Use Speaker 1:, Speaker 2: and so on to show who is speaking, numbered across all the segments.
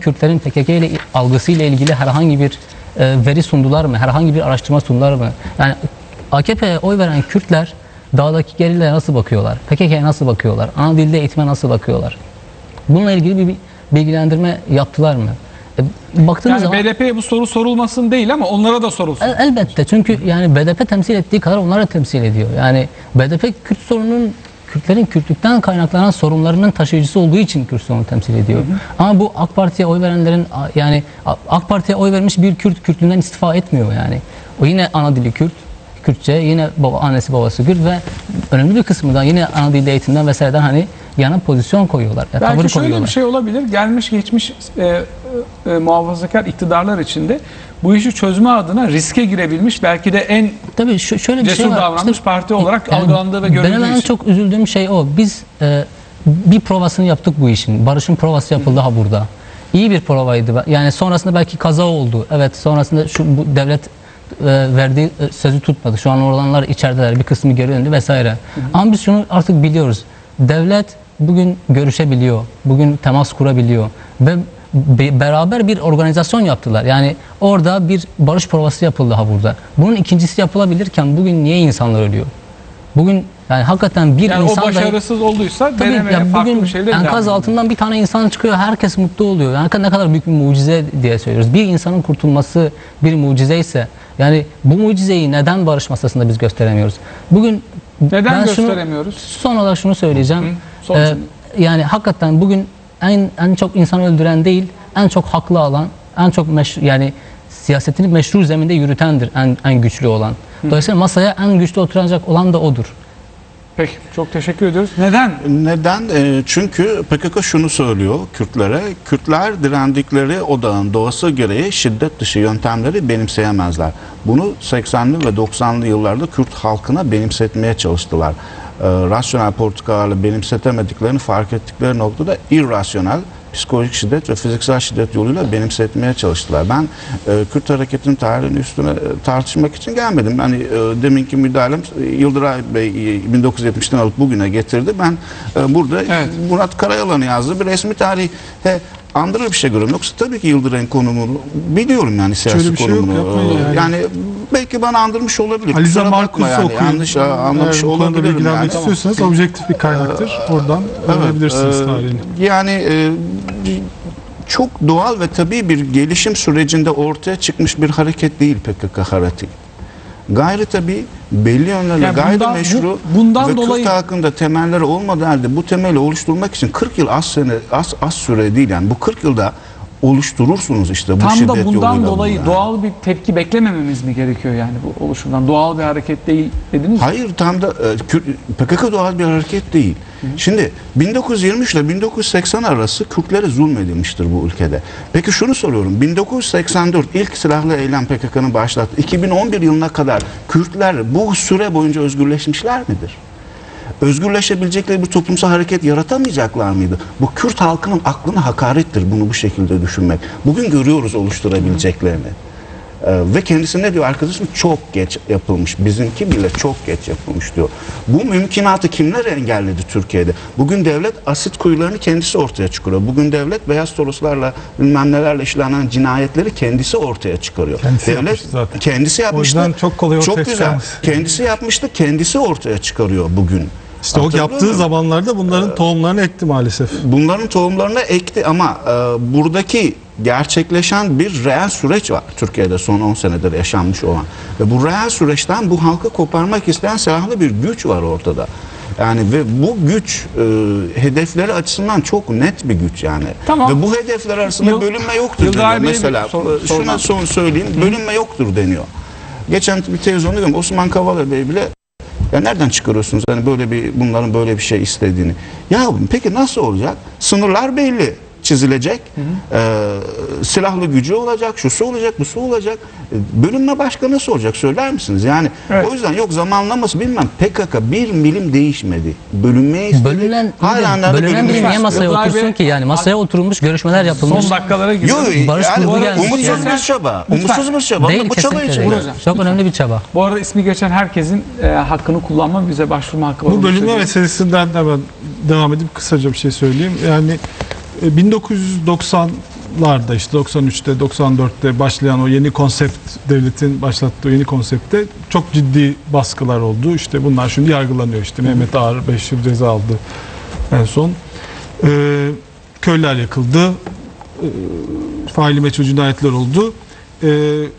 Speaker 1: Kürtlerin PKK ile algısıyla ilgili herhangi bir e, veri sundular mı? Herhangi bir araştırma sundular mı? Yani AKP'ye oy veren Kürtler dağdaki gerillere nasıl bakıyorlar? PKK'ya nasıl bakıyorlar? Ana dilde eğitime nasıl bakıyorlar? Bununla ilgili bir bilgilendirme yaptılar mı? E, baktığınız
Speaker 2: Yani
Speaker 1: zaman
Speaker 2: BDP'ye bu soru sorulmasın değil ama onlara da sorulsun.
Speaker 1: El- elbette çünkü yani BDP temsil ettiği kadar onlar da temsil ediyor. Yani BDP Kürt sorunun Kürtlerin Kürtlükten kaynaklanan sorunlarının taşıyıcısı olduğu için Kürt sorunu temsil ediyor. Ama bu AK Parti'ye oy verenlerin yani AK Parti'ye oy vermiş bir Kürt Kürtlüğünden istifa etmiyor yani. O yine ana dili Kürt. Kürtçe yine baba, annesi babası Kürt ve önemli bir kısmı da yine ana dilde eğitimden vesaireden hani yana pozisyon koyuyorlar. Ya,
Speaker 2: Belki şöyle
Speaker 1: koyuyorlar.
Speaker 2: bir şey olabilir. Gelmiş geçmiş e, e, e, muhafazakar iktidarlar içinde bu işi çözme adına riske girebilmiş belki de en
Speaker 1: Tabii şu- şöyle bir
Speaker 2: cesur
Speaker 1: şey var.
Speaker 2: davranmış
Speaker 1: İşte-
Speaker 2: parti olarak
Speaker 1: Yani
Speaker 2: algılandığı ve görüldüğü
Speaker 1: Benim en
Speaker 2: için.
Speaker 1: çok üzüldüğüm şey o. Biz e, bir provasını yaptık bu işin. Barış'ın provası yapıldı ha burada. İyi bir provaydı. Yani sonrasında belki kaza oldu. Evet sonrasında şu bu devlet e, verdiği e, sözü tutmadı. Şu an olanlar içerideler. Bir kısmı geri döndü vesaire. Ama biz şunu artık biliyoruz. Devlet bugün görüşebiliyor. Bugün temas kurabiliyor. Ve be- beraber bir organizasyon yaptılar. Yani orada bir barış provası yapıldı ha burada. Bunun ikincisi yapılabilirken bugün niye insanlar ölüyor? Bugün yani hakikaten bir
Speaker 2: yani o
Speaker 1: insan dahi-
Speaker 2: başarısız olduysa
Speaker 1: Tabii
Speaker 2: denemeye
Speaker 1: ya
Speaker 2: farklı
Speaker 1: bugün
Speaker 2: bir şeyle
Speaker 1: enkaz altından bir tane insan çıkıyor herkes mutlu oluyor. Yani ne kadar büyük bir mucize diye söylüyoruz. Bir insanın kurtulması bir mucize ise yani bu mucizeyi neden barış masasında biz gösteremiyoruz? Bugün
Speaker 2: Neden
Speaker 1: ben şunu-
Speaker 2: gösteremiyoruz?
Speaker 1: son olarak şunu söyleyeceğim.
Speaker 2: Hı,
Speaker 1: Ee, yani hakikaten bugün en en çok insan öldüren değil, en çok haklı alan, en çok meşru, yani siyasetini meşru zeminde yürütendir en en güçlü olan. Dolayısıyla masaya en güçlü oturacak olan da odur.
Speaker 2: Peki çok teşekkür ediyoruz. Neden?
Speaker 3: Neden? E, çünkü PKK şunu söylüyor Kürtlere. Kürtler direndikleri odağın doğası gereği şiddet dışı yöntemleri benimseyemezler. Bunu 80'li ve 90'lı yıllarda Kürt halkına benimsetmeye çalıştılar. E, rasyonel politikalarla benimsetemediklerini fark ettikleri noktada irrasyonel psikolojik şiddet ve fiziksel şiddet yoluyla benimsetmeye çalıştılar. Ben e, Kürt hareketinin tarihini üstüne e, tartışmak için gelmedim. Hani e, deminki müdahalem e, Yıldıray Bey e, 1970'ten alıp bugüne getirdi. Ben e, burada
Speaker 2: Evet.
Speaker 3: Murat Karayalan'ın yazdığı bir resmi tarihe andırır bir şey görüyorum. Yoksa tabii ki Yıldıray'ın konumunu biliyorum yani siyasi
Speaker 4: Şöyle bir şey yok,
Speaker 3: konumunu. E,
Speaker 4: yani.
Speaker 3: yani belki bana andırmış olabilir. Bakma
Speaker 4: Marcus'u
Speaker 3: yani.
Speaker 4: okuyun.
Speaker 3: Yanlış e, anlamış
Speaker 4: Eğer
Speaker 3: olabilirim
Speaker 4: bilgilenmek
Speaker 3: yani.
Speaker 4: istiyorsanız objektif bir kaynaktır. Oradan öğrenebilirsiniz
Speaker 3: Ee,
Speaker 4: tarihini.
Speaker 3: Yani e, çok doğal ve tabii bir gelişim sürecinde ortaya çıkmış bir hareket değil PKK hareketi. Gayri tabii belli yönlerle
Speaker 2: Yani
Speaker 3: gayri
Speaker 2: bundan-
Speaker 3: meşru
Speaker 2: bu- bundan
Speaker 3: ve
Speaker 2: dolayı-
Speaker 3: Kürt hakkında temelleri olmadığı halde bu temeli oluşturmak için 40 yıl az sene az, az süre değil yani bu 40 yılda oluşturursunuz işte bu
Speaker 2: Tam
Speaker 3: şiddet
Speaker 2: da bundan dolayı
Speaker 3: yani.
Speaker 2: doğal bir tepki beklemememiz mi gerekiyor yani bu oluşumdan? Doğal bir hareket değil dediniz mi?
Speaker 3: Hayır tam da e, PKK doğal bir hareket değil. Şimdi 1923 ile 1980 arası Kürtlere zulmedilmiştir bu ülkede. Peki şunu soruyorum. 1984 ilk silahlı eylem PKK'nın başlattı. 2011 yılına kadar Kürtler bu süre boyunca özgürleşmişler midir? Özgürleşebilecekleri bir toplumsal hareket yaratamayacaklar mıydı? Bu Kürt halkının aklına hakarettir bunu bu şekilde düşünmek. Bugün görüyoruz oluşturabileceklerini. Ee, ve kendisi ne diyor arkadaşım? Çok geç yapılmış. Bizimki bile çok geç yapılmış diyor. Bu mümkünatı kimler engelledi Türkiye'de? Bugün devlet asit kuyularını kendisi ortaya çıkarıyor. Bugün devlet beyaz toroslarla bilmem nelerle işlenen cinayetleri kendisi ortaya çıkarıyor.
Speaker 4: Kendisi
Speaker 3: devlet
Speaker 4: yapmıştı zaten.
Speaker 3: kendisi yapmıştı.
Speaker 4: yüzden çok kolay ortaya
Speaker 3: Çok güzel.
Speaker 4: çıkarması.
Speaker 3: Kendisi yapmıştı. Kendisi ortaya çıkarıyor bugün.
Speaker 4: İşte o yaptığı
Speaker 3: muyum?
Speaker 4: zamanlarda bunların tohumlarını ekti maalesef.
Speaker 3: bunların tohumlarını ekti ama e, buradaki gerçekleşen bir reel süreç var Türkiye'de son 10 senedir yaşanmış olan. Ve bu reel süreçten bu halkı koparmak isteyen silahlı bir güç var ortada. Yani ve bu güç e, hedefleri açısından çok net bir güç yani.
Speaker 2: Tamam.
Speaker 3: Ve bu hedefler arasında
Speaker 2: Yıl-
Speaker 3: bölünme yoktur deniyor. Mesela
Speaker 2: sor-
Speaker 3: e, şuna son söyleyeyim. Bölünme yoktur deniyor. Geçen bir televizyonda gördüm Osman Kavala Bey bile ya nereden çıkarıyorsunuz hani böyle bir bunların böyle bir şey istediğini? Ya peki nasıl olacak? Sınırlar belli çizilecek. Ee, silahlı gücü olacak, şusu olacak, busu olacak. Ee, Bölünme başka nasıl olacak söyler misiniz? Yani
Speaker 2: Evet.
Speaker 3: o yüzden yok zamanlaması bilmem PKK bir milim değişmedi. Bölünmeyi istedi.
Speaker 1: Bölünen,
Speaker 3: de
Speaker 1: bölünen biri niye masaya
Speaker 2: Yıldıray
Speaker 1: otursun ki yani masaya oturulmuş görüşmeler yapılmış.
Speaker 2: Son dakikalara girdim.
Speaker 3: Yok
Speaker 1: Barış
Speaker 3: yani
Speaker 1: grubu gelmiş
Speaker 3: umutsuz
Speaker 1: yani.
Speaker 3: bir çaba. Umutsuz bir çaba.
Speaker 1: Değil
Speaker 3: bu çaba için.
Speaker 1: Çok önemli bir çaba.
Speaker 2: Bu arada ismi geçen herkesin e, hakkını kullanma, bize başvurma hakkı var.
Speaker 4: Bu bölünme meselesinden hemen devam edip kısaca bir şey söyleyeyim. Yani e, 1990 90'larda işte 93'te 94'te başlayan o yeni konsept devletin başlattığı yeni konsepte çok ciddi baskılar oldu. İşte bunlar şimdi yargılanıyor. İşte Mehmet Ağar 5 yıl ceza aldı en son. Ee, köyler yakıldı. Ee, faili meçhul cinayetler oldu. Ee,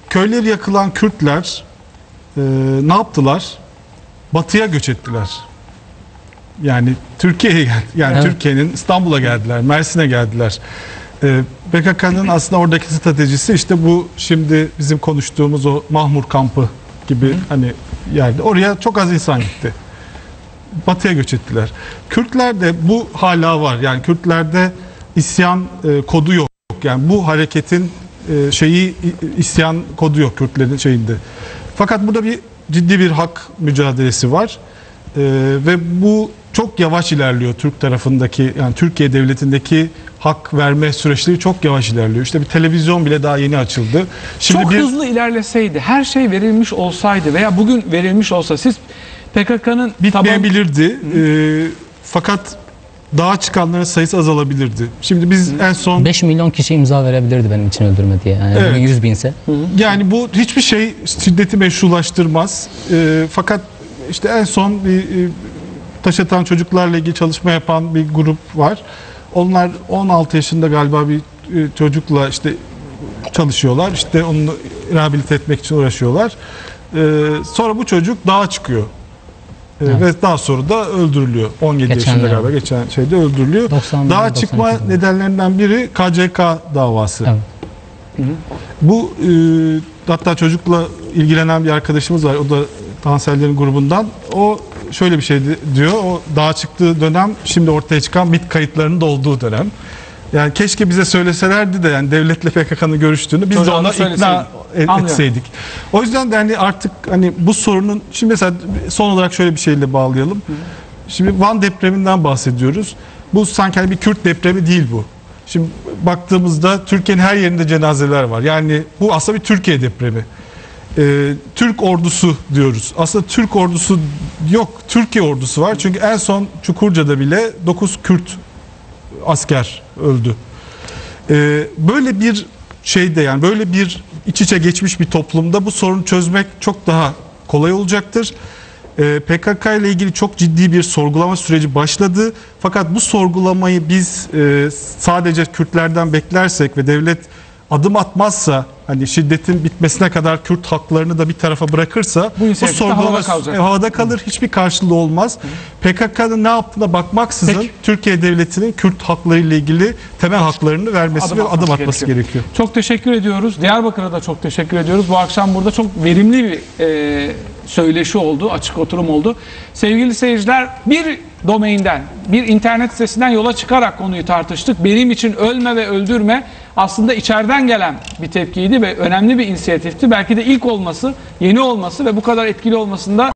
Speaker 4: köyleri yakılan Kürtler e, ne yaptılar? Batıya göç ettiler. Yani Türkiye'ye gel- yani
Speaker 1: Evet.
Speaker 4: Türkiye'nin İstanbul'a geldiler, Mersin'e geldiler. Ee, PKK'nın aslında oradaki stratejisi işte bu şimdi bizim konuştuğumuz o Mahmur kampı gibi hani yerde. Oraya çok az insan gitti. Batıya göç ettiler. Kürtlerde bu hala var. Yani Kürtlerde isyan e, kodu yok. Yani bu hareketin e, şeyi isyan kodu yok Kürtlerin şeyinde. Fakat burada bir ciddi bir hak mücadelesi var. E, ve bu çok yavaş ilerliyor Türk tarafındaki yani Türkiye devletindeki hak verme süreçleri çok yavaş ilerliyor. İşte bir televizyon bile daha yeni açıldı. Şimdi
Speaker 2: Çok
Speaker 4: bir
Speaker 2: hızlı ilerleseydi, her şey verilmiş olsaydı veya bugün verilmiş olsa siz PKK'nın taban...
Speaker 4: bitmeyebilirdi. E, fakat daha çıkanların sayısı azalabilirdi. Şimdi biz en son
Speaker 1: 5 milyon kişi imza verebilirdi benim için öldürme diye. Yani
Speaker 4: Evet.
Speaker 1: bugün 100 binse.
Speaker 4: Yani bu hiçbir şey şiddeti meşrulaştırmaz. Ee, fakat işte en son bir e, taş atan çocuklarla ilgili çalışma yapan bir grup var. Onlar 16 yaşında galiba bir e, çocukla işte çalışıyorlar. İşte onu rehabilite etmek için uğraşıyorlar. Ee, sonra bu çocuk dağa çıkıyor.
Speaker 1: Evet.
Speaker 4: Ve daha sonra da öldürülüyor. 17 yaşında
Speaker 1: Geçenlerde.
Speaker 4: galiba geçen şeyde öldürülüyor.
Speaker 1: 91,
Speaker 4: Dağa
Speaker 1: 92
Speaker 4: çıkma nedenlerinden biri KCK davası.
Speaker 1: Evet.
Speaker 4: Bu e, hatta çocukla ilgilenen bir arkadaşımız var. O da Tansellerin grubundan. O şöyle bir şey di- diyor. O dağa çıktığı dönem şimdi ortaya çıkan MIT kayıtlarının da olduğu dönem. Yani keşke bize söyleselerdi de yani devletle PKK'nın görüştüğünü biz de
Speaker 2: Çocuğa da
Speaker 4: ona ikna et-
Speaker 2: Anlıyorum.
Speaker 4: etseydik. O yüzden de hani artık hani bu sorunun şimdi mesela son olarak şöyle bir şeyle bağlayalım. Şimdi Van depreminden bahsediyoruz. Bu sanki hani bir Kürt depremi değil bu. Şimdi baktığımızda Türkiye'nin her yerinde cenazeler var. Yani bu aslında bir Türkiye depremi. Ee, Türk ordusu diyoruz. Aslında Türk ordusu yok. Türkiye ordusu var. Çünkü en son Çukurca'da bile 9 Kürt asker öldü. Ee, böyle bir şeyde yani böyle bir iç içe geçmiş bir toplumda bu sorunu çözmek çok daha kolay olacaktır. Ee, PKK ile ilgili çok ciddi bir sorgulama süreci başladı. Fakat bu sorgulamayı biz e, sadece Kürtlerden beklersek ve devlet adım atmazsa hani şiddetin bitmesine kadar Kürt haklarını da bir tarafa bırakırsa
Speaker 2: Bu de
Speaker 4: sorgulama
Speaker 2: havada kalacak.
Speaker 4: e, havada kalır. Hiçbir karşılığı olmaz. PKK'nın ne yaptığına bakmaksızın
Speaker 2: Peki.
Speaker 4: Türkiye devletinin Kürt hakları ile ilgili temel haklarını vermesi
Speaker 2: Adım
Speaker 4: ve adım atması
Speaker 2: gerekiyor.
Speaker 4: gerekiyor.
Speaker 2: Çok teşekkür ediyoruz. Diyarbakır'a da çok teşekkür ediyoruz. Bu akşam burada çok verimli bir e, söyleşi oldu, açık oturum oldu. Sevgili seyirciler bir domainden, bir internet sitesinden yola çıkarak konuyu tartıştık. Benim için ölme ve öldürme aslında içeriden gelen bir tepkiydi ve önemli bir inisiyatifti. Belki de ilk olması, yeni olması ve bu kadar etkili olmasında